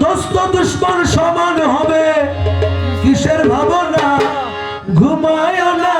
দোস্ত দুশ্মন সমান হবে। কিসের ভাবনা? ঘুমায় না